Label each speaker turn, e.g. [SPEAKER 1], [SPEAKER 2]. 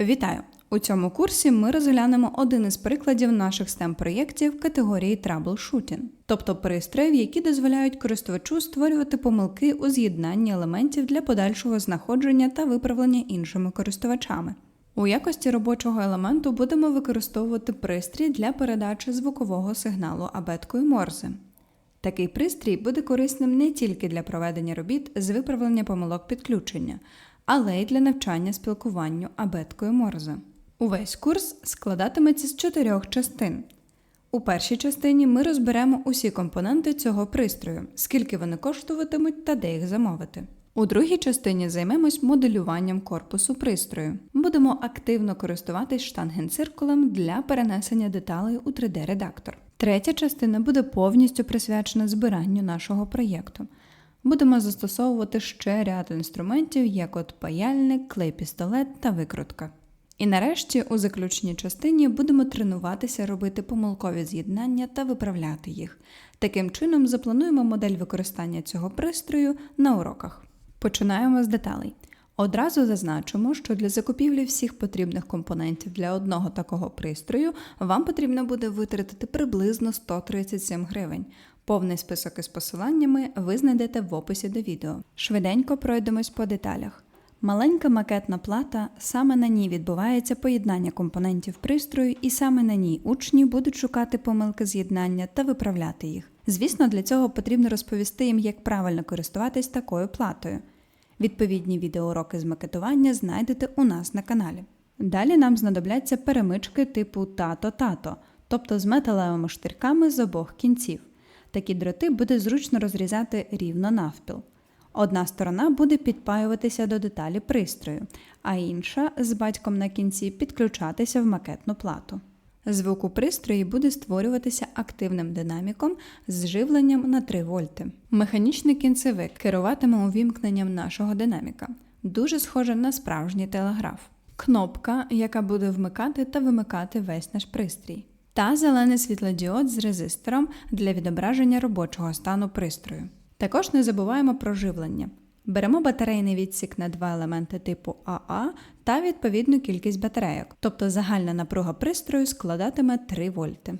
[SPEAKER 1] Вітаю! У цьому курсі ми розглянемо один із прикладів наших stem проєктів категорії Troubleshooting, тобто пристроїв, які дозволяють користувачу створювати помилки у з'єднанні елементів для подальшого знаходження та виправлення іншими користувачами. У якості робочого елементу будемо використовувати пристрій для передачі звукового сигналу абеткою Морзе. Такий пристрій буде корисним не тільки для проведення робіт з виправлення помилок підключення, але й для навчання спілкуванню абеткою Морзе. Увесь курс складатиметься з чотирьох частин. У першій частині ми розберемо усі компоненти цього пристрою, скільки вони коштуватимуть та де їх замовити. У другій частині займемось моделюванням корпусу пристрою. Будемо активно користуватись штангенциркулем для перенесення деталей у 3D-редактор. Третя частина буде повністю присвячена збиранню нашого проєкту. Будемо застосовувати ще ряд інструментів, як от паяльник, клей-пістолет та викрутка. І нарешті, у заключній частині будемо тренуватися робити помилкові з'єднання та виправляти їх. Таким чином заплануємо модель використання цього пристрою на уроках. Починаємо з деталей. Одразу зазначимо, що для закупівлі всіх потрібних компонентів для одного такого пристрою вам потрібно буде витратити приблизно 137 гривень. Повний список із посиланнями ви знайдете в описі до відео. Швиденько пройдемось по деталях. Маленька макетна плата, саме на ній відбувається поєднання компонентів пристрою, і саме на ній учні будуть шукати помилки з'єднання та виправляти їх. Звісно, для цього потрібно розповісти їм, як правильно користуватись такою платою. Відповідні відеоуроки з макетування знайдете у нас на каналі. Далі нам знадобляться перемички типу тато-тато, тобто з металевими штирками з обох кінців. Такі дроти буде зручно розрізати рівно навпіл. Одна сторона буде підпаюватися до деталі пристрою, а інша з батьком на кінці підключатися в макетну плату. Звук у пристрої буде створюватися активним динаміком з живленням на 3 вольти. Механічний кінцевик керуватиме увімкненням нашого динаміка, дуже схоже на справжній телеграф. Кнопка, яка буде вмикати та вимикати весь наш пристрій. Та зелений світлодіод з резистором для відображення робочого стану пристрою. Також не забуваємо про живлення. Беремо батарейний відсік на два елементи типу АА та відповідну кількість батарейок, тобто загальна напруга пристрою складатиме 3 вольти.